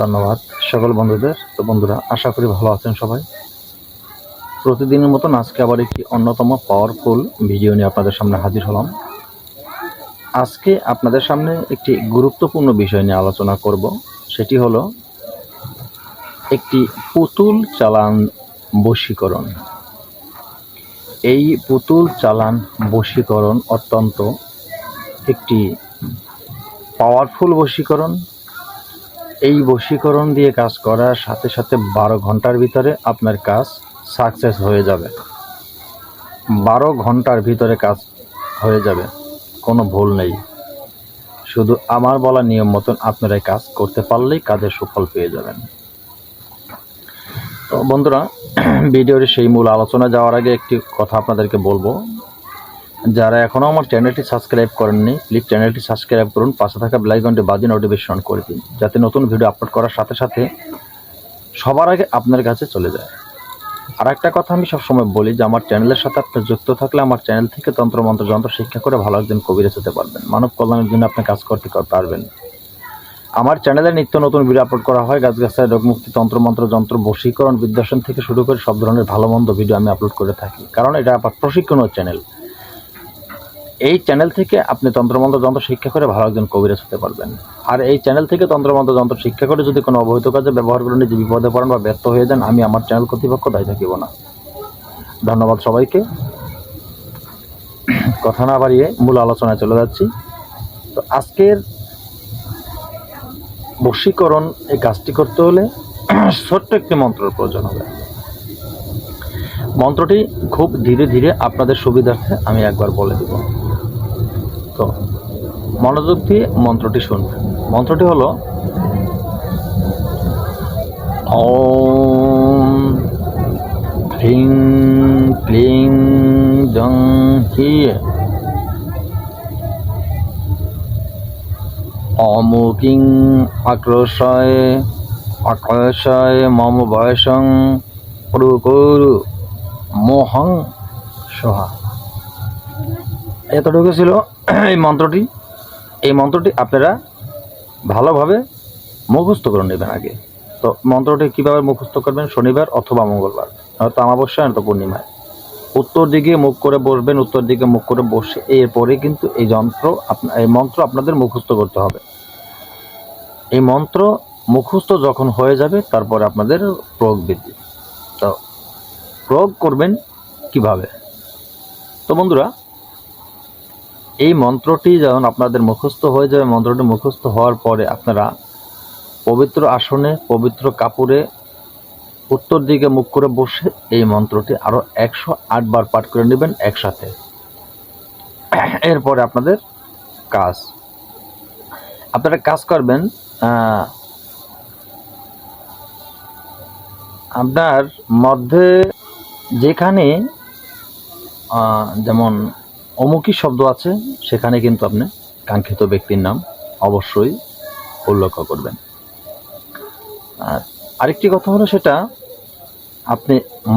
ধন্যবাদ সকল বন্ধুদের। তো বন্ধুরা, আশা করি ভালো আছেন সবাই। প্রতিদিনের মতন আজকে আবার একটি অন্যতম পাওয়ারফুল ভিডিও নিয়ে আপনাদের সামনে হাজির হলাম। আজকে আপনাদের সামনে একটি গুরুত্বপূর্ণ বিষয় নিয়ে আলোচনা করব। সেটি হলো একটি পুতুল চালান বশীকরণ। এই পুতুল চালান বশীকরণ অত্যন্ত একটি পাওয়ারফুল বশীকরণ। এই বশীকরণ দিয়ে কাজ করার সাথে সাথে বারো ঘণ্টার ভিতরে আপনার কাজ সাকসেস হয়ে যাবে। বারো ঘণ্টার ভিতরে কাজ হয়ে যাবে, কোনো ভুল নেই। শুধু আমার বলা নিয়ম মতন আপনারা কাজ করতে পারলেই কাজের সুফল পেয়ে যাবেন। তো বন্ধুরা, ভিডিওর সেই মূল আলোচনা যাওয়ার আগে একটি কথা আপনাদেরকে বলব। যারা এখনও আমার চ্যানেলটি সাবস্ক্রাইব করেননি প্লিজ চ্যানেলটি সাবস্ক্রাইব করুন, পাশে থাকা বেলাইকনটি বাজি নোটিফিকেশন করে দিন, যাতে নতুন ভিডিও আপলোড করার সাথে সাথে সবার আগে আপনার কাছে চলে যায়। আর একটা কথা আমি সবসময় বলি যে, আমার চ্যানেলের সাথে আপনি যুক্ত থাকলে আমার চ্যানেল থেকে তন্ত্রমন্ত্র যন্ত্র শিক্ষা করে ভালো একজন কবিরাজ হতে পারবেন। মানব কল্যাণের জন্য আপনি কাজ করতে পারবেন। আমার চ্যানেলে নিত্য নতুন ভিডিও আপলোড করা হয়, গাছগাছায় রোগমুক্তি তন্ত্রমন্ত্র যন্ত্র বশীকরণ বিদ্যাসন থেকে শুরু করে সব ধরনের ভালো মন্দ ভিডিও আমি আপলোড করে থাকি। কারণ এটা আবার প্রশিক্ষণের চ্যানেল এই চ্যানেল থেকে আপনি তন্ত্রমন্ত্র যন্ত্র শিক্ষা করে ভালো একজন কবিরাজ হতে পারবেন। আর এই চ্যানেল থেকে তন্ত্রমন্ত্র যন্ত্র শিক্ষা করে যদি কোনো অবৈধ কাজে ব্যবহার করে নিজে বিপদে পড়েন বা ব্যর্থ হয়ে যান, আমি আমার চ্যানেল কর্তৃপক্ষ দায়ী থাকিব না। ধন্যবাদ সবাইকে। কথা না বাড়িয়ে মূল আলোচনায় চলে যাচ্ছি। তো আজকের বশীকরণ এই কাজটি করতে হলে ছোট্ট একটি মন্ত্রের প্রয়োজন হবে। মন্ত্রটি খুব ধীরে ধীরে আপনাদের সুবিধার্থে আমি একবার বলে দেব। তো মনোযোগ দিয়ে মন্ত্রটি শুনবেন মন্ত্রটি হলো, ওম হ্রিং ক্লিং জং হিয়ে অমুকিং আক্রোশয় আকাশয় মম বয়সং প্রকুরু মোহং সোহা। এতটুকু ছিল এই মন্ত্রটি এই মন্ত্রটি আপনারা ভালোভাবে মুখস্থ করে নেবেন আগে। তো মন্ত্রটি কীভাবে মুখস্থ করবেন? শনিবার অথবা মঙ্গলবার। হয়তো অমাবস্যা, নয়তো পূর্ণিমায়। উত্তর দিকে মুখ করে বসবেন, উত্তর দিকে মুখ করে বসে এরপরে কিন্তু এই যন্ত্র এই মন্ত্র আপনাদের মুখস্থ করতে হবে। এই মন্ত্র মুখস্থ যখন হয়ে যাবে, তারপরে আপনাদের প্রয়োগ বৃদ্ধি। তো প্রয়োগ করবেন কীভাবে? তো বন্ধুরা এই মন্ত্রটি যেমন আপনাদের মুখস্থ হয়ে যাবে, মন্ত্রটি মুখস্থ হওয়ার পরে আপনারা পবিত্র আসনে, পবিত্র কাপড়ে উত্তর দিকে মুখ করে বসে এই মন্ত্রটি আরও একশো আট বার পাঠ করে নেবেন একসাথে। এরপরে আপনাদের কাজ। আপনারা কাজ করবেন আপনার মধ্যে যেখানে যেমন অমুকি শব্দ আছে, সেখানে কিন্তু আপনি কাঙ্ক্ষিত ব্যক্তির নাম অবশ্যই উল্লেখ করবেন। আর আরেকটি কথা হলো সেটা, আপনি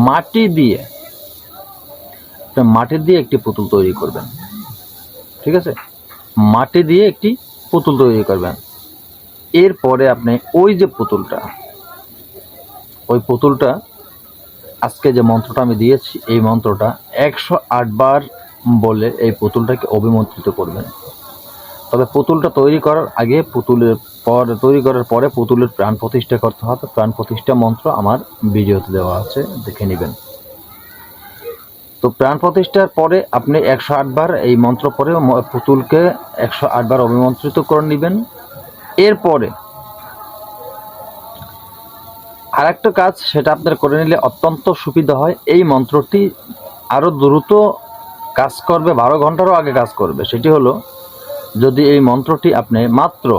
মাটি দিয়ে মাটি দিয়ে একটি পুতুল তৈরি করবেন। ঠিক আছে? মাটি দিয়ে একটি পুতুল তৈরি করবেন। এরপরে আপনি ওই যে পুতুলটা, ওই পুতুলটা, আজকে যে মন্ত্রটা আমি দিয়েছি, এই মন্ত্রটা একশো আট বার বলে এই পুতুলটাকে অভিমন্ত্রিত করবেন। তবে পুতুলটা তৈরি করার আগে পুতুলের পর, তৈরি করার পরে পুতুলের প্রাণ প্রতিষ্ঠা করতে হবে। প্রাণ প্রতিষ্ঠা মন্ত্র আমার ভিডিওতে দেওয়া আছে, দেখে নেবেন। তো প্রাণ প্রতিষ্ঠার পরে আপনি একশো আটবার এই মন্ত্র পরে পুতুলকে একশো আটবার অভিমন্ত্রিত করে নেবেন। এরপরে আর একটা কাজ, সেটা আপনার করে নিলে অত্যন্ত সুবিধা হয়। এই মন্ত্রটি আরও দ্রুত কাজ করবে, বারো ঘন্টারও আগে কাজ করবে। সেটি হলো, যদি এই মন্ত্রটি আপনি মাত্র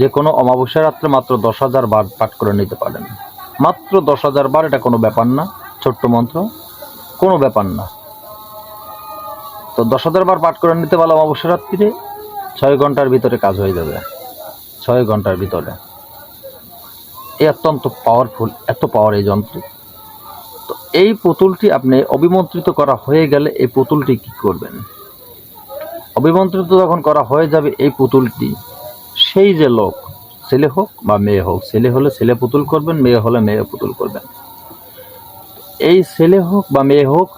যে কোনো অমাবস্যা রাত্রে মাত্র দশ হাজার বার পাঠ করে নিতে পারেন। মাত্র দশ হাজার বার এটা কোনো ব্যাপার না, ছোট্ট মন্ত্র, কোনো ব্যাপার না। তো দশ হাজার বার পাঠ করে নিতে পারলে অমাবস্যা রাত্রিরে ছয় ঘণ্টার ভিতরে কাজ হয়ে যাবে। ছয় ঘণ্টার ভিতরে। এ অত্যন্ত পাওয়ারফুল এত পাওয়ার এই যন্ত্রে। এই পুতুলটি আপনি অবিমন্ত্রিত করা হয়ে গেলে এই পুতুলটি কি করবেন? অবিমন্ত্রিত যখন করা হয়ে যাবে এই পুতুলটি, সেই যে লোক, ছেলে হোক বা মেয়ে হোক, ছেলে হলে ছেলে পুতুল করবেন, মেয়ে হলে মেয়ে পুতুল করবেন। এই ছেলে হোক বা মেয়ে হোক,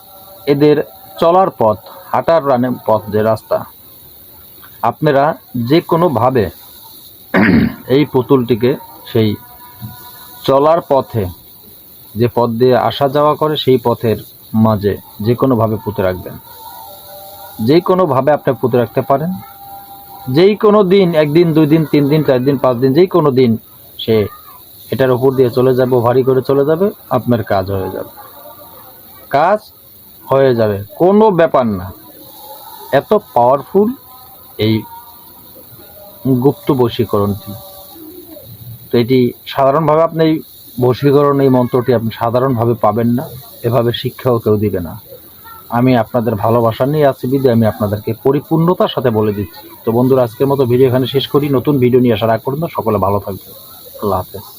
এদের চলার পথ, হাঁটার রানের পথ যে রাস্তা, আপনারা যে কোনোভাবে এই পুতুলটিকে সেই চলার পথে যে পথ দিয়ে আসা যাওয়া করে সেই পথের মাঝে যে কোনোভাবে পুঁতে রাখবেন। যে কোনোভাবে আপনি পুঁতে রাখতে পারেন। যেই কোনো দিন, একদিন, দুই দিন, তিন দিন, চার দিন, পাঁচ দিন যেই কোনো দিন সে এটার উপর দিয়ে চলে যাবে, ভারী করে চলে যাবে, আপনার কাজ হয়ে যাবে। কাজ হয়ে যাবে। কোনো ব্যাপার না। এত পাওয়ারফুল এই গুপ্ত বশীকরণটি। তো এটি সাধারণভাবে আপনি বশীকরণ এই মন্ত্রটি আপনি সাধারণভাবে পাবেন না, এভাবে শিক্ষাও কেউ দিবে না। আমি আপনাদের ভালোবাসা নিয়ে আছি বিদে আমি আপনাদেরকে পরিপূর্ণতার সাথে বলে দিচ্ছি। তো বন্ধুরা, আজকের মতো ভিডিও এখানে শেষ করি। নতুন ভিডিও নিয়ে আসার আগ করুন সকলে ভালো থাকবে আল্লাহ হাফেজ।